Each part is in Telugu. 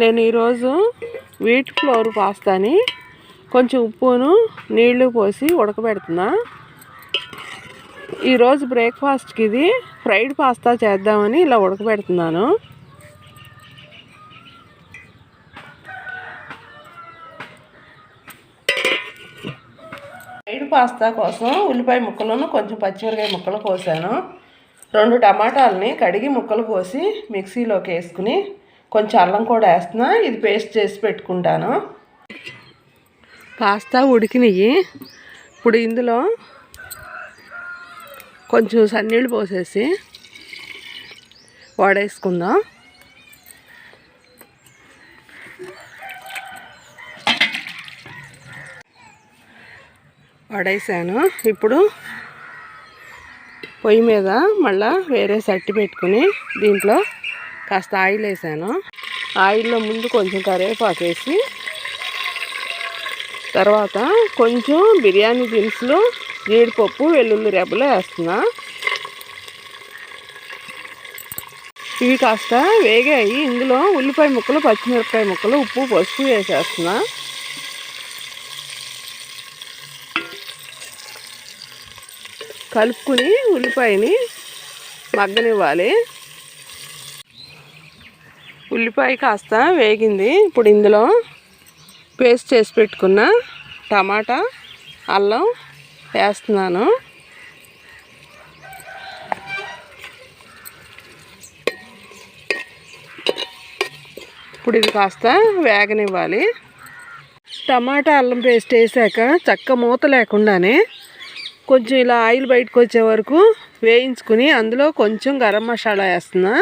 నేను ఈరోజు వీట్ ఫ్లోర్ పాస్తాని కొంచెం ఉప్పును నీళ్ళు పోసి ఉడకబెడుతున్నా. ఈరోజు బ్రేక్ఫాస్ట్కి ఇది ఫ్రైడ్ పాస్తా చేద్దామని ఇలా ఉడకబెడుతున్నాను. ఫ్రైడ్ పాస్తా కోసం ఉల్లిపాయ ముక్కలను కొంచెం పచ్చిమిరకాయ ముక్కలు కోసాను. రెండు టమాటాలని కడిగి ముక్కలు కోసి మిక్సీలోకి వేసుకుని కొంచెం అల్లం కూడా వేస్తున్నా. ఇది పేస్ట్ చేసి పెట్టుకుంటాను. పాస్తా ఉడికినవి ఇప్పుడు ఇందులో కొంచెం సన్నీళ్ళు పోసేసి వాడేసుకుందాం. వాడేసాను. ఇప్పుడు పొయ్యి మీద మళ్ళా వేరే సట్టి పెట్టుకుని దీంట్లో కాస్త ఆయిల్ వేసాను. ఆయిల్లో ముందు కొంచెం కరివేపాకు వేసి తర్వాత కొంచెం బిర్యానీ దినుసులు జీడిపప్పు వెల్లుల్లి రెబ్బలు వేస్తున్నా. ఇవి కాస్త వేగాయి. ఇందులో ఉల్లిపాయ ముక్కలు పచ్చిమిరపకాయ ముక్కలు ఉప్పు పసుపు వేసేస్తున్నా. కలుపుకుని ఉల్లిపాయని మగ్గనివ్వాలి. ఉల్లిపాయ కాస్త వేగింది. ఇప్పుడు ఇందులో పేస్ట్ చేసి పెట్టుకున్న టమాటా అల్లం వేస్తున్నాను. ఇప్పుడు ఇది కాస్త వేగనివ్వాలి. టమాటా అల్లం పేస్ట్ వేసాక చక్క మూత లేకుండానే కొంచెం ఇలా ఆయిల్ బయటకు వచ్చే వరకు వేయించుకుని అందులో కొంచెం గరం మసాలా వేస్తున్నా.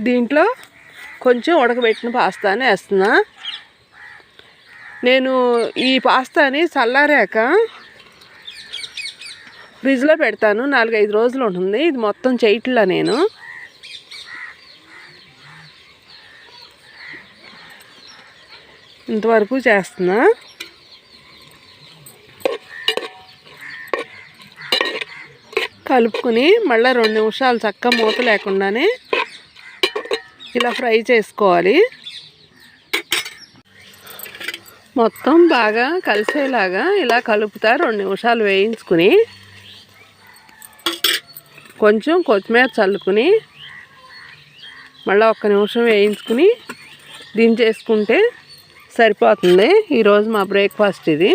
దీంట్లో కొంచెం ఉడకబెట్టిన పాస్తాని వేస్తున్నా. నేను ఈ పాస్తాని చల్లారాక ఫ్రిడ్జ్లో పెడతాను. నాలుగైదు రోజులు ఉంటుంది. ఇది మొత్తం చేయట్లా నేను. ఇంతవరకు చేస్తున్నా. కలుపుకొని మళ్ళీ రెండు నిమిషాలు చక్క మూత లేకుండానే ఇలా ఫ్రై చేసుకోవాలి. మొత్తం బాగా కలిసేలాగా ఇలా కలుపుతా రెండు నిమిషాలు వేయించుకుని కొంచెం కొత్తిమీర చల్లుకుని మళ్ళీ ఒక్క నిమిషం వేయించుకుని దించేసుకుంటే సరిపోతుంది. ఈరోజు మా బ్రేక్ఫాస్ట్ ఇది.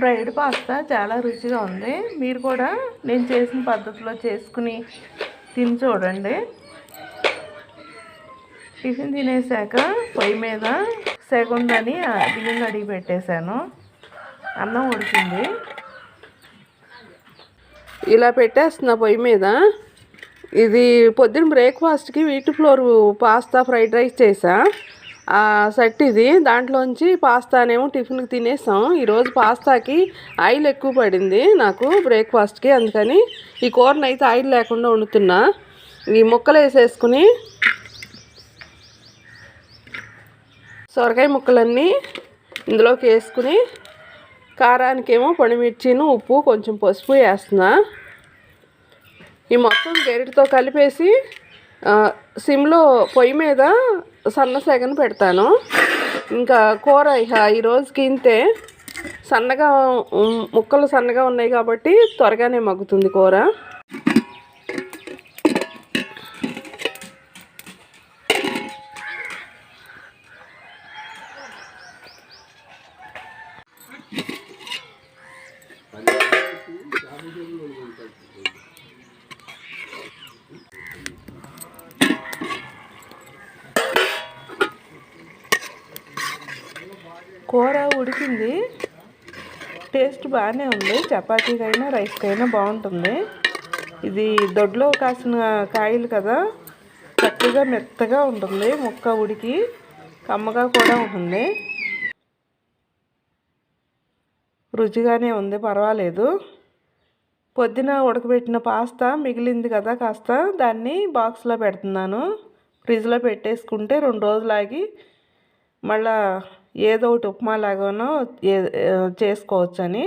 ఫ్రైడ్ పాస్తా చాలా రుచిగా ఉంది. మీరు కూడా నేను చేసిన పద్ధతిలో చేసుకుని తిని చూడండి. టిఫిన్ తినేసాక పొయ్యి మీద సెగుందని బియ్యం అడిగి పెట్టేశాను. అన్నం ఉడికింది. ఇలా పెట్టేస్తున్నా పొయ్యి మీద ఇది పొద్దున్న బ్రేక్ఫాస్ట్కి వీటి ఫ్లోర్ పాస్తా ఫ్రైడ్ రైస్ చేసా సెట్ ఇది. దాంట్లోంచి పాస్తానేమో టిఫిన్కి తినేసాం. ఈరోజు పాస్తాకి ఆయిల్ ఎక్కువ పడింది నాకు బ్రేక్ఫాస్ట్కి. అందుకని ఈ కూరను అయితే ఆయిల్ లేకుండా వండుతున్నా. ఈ ముక్కలు వేసేసుకుని సొరకాయ ముక్కలన్నీ ఇందులోకి వేసుకుని కారానికేమో పొడిమిర్చిను ఉప్పు కొంచెం పసుపు వేస్తున్నా. ఈ మొత్తం గరిటితో కలిపేసి సిమ్లో పొయ్యి మీద సన్న సెగను పెడతాను. ఇంకా కూర ఇక ఈరోజుకి ఇంతే సన్నగా ముక్కలు సన్నగా ఉన్నాయి కాబట్టి త్వరగానే మగ్గుతుంది కూర. కూర ఉడికింది. టేస్ట్ బాగానే ఉంది. చపాతీకైనా రైస్కైనా బాగుంటుంది. ఇది దొడ్లో కాసిన కాయలు కదా చక్కగా మెత్తగా ఉంటుంది ముక్క ఉడికి కమ్మగా కూడా ఉంటుంది. రుచిగానే ఉంది పర్వాలేదు. పొద్దున ఉడకబెట్టిన పాస్తా మిగిలింది కదా కాస్త దాన్ని బాక్స్లో పెడుతున్నాను. ఫ్రిడ్జ్లో పెట్టేసుకుంటే రెండు రోజులు ఆగి మళ్ళా ఏదో ఒకటి ఉప్మా లాగానో ఏ చేసుకోవచ్చని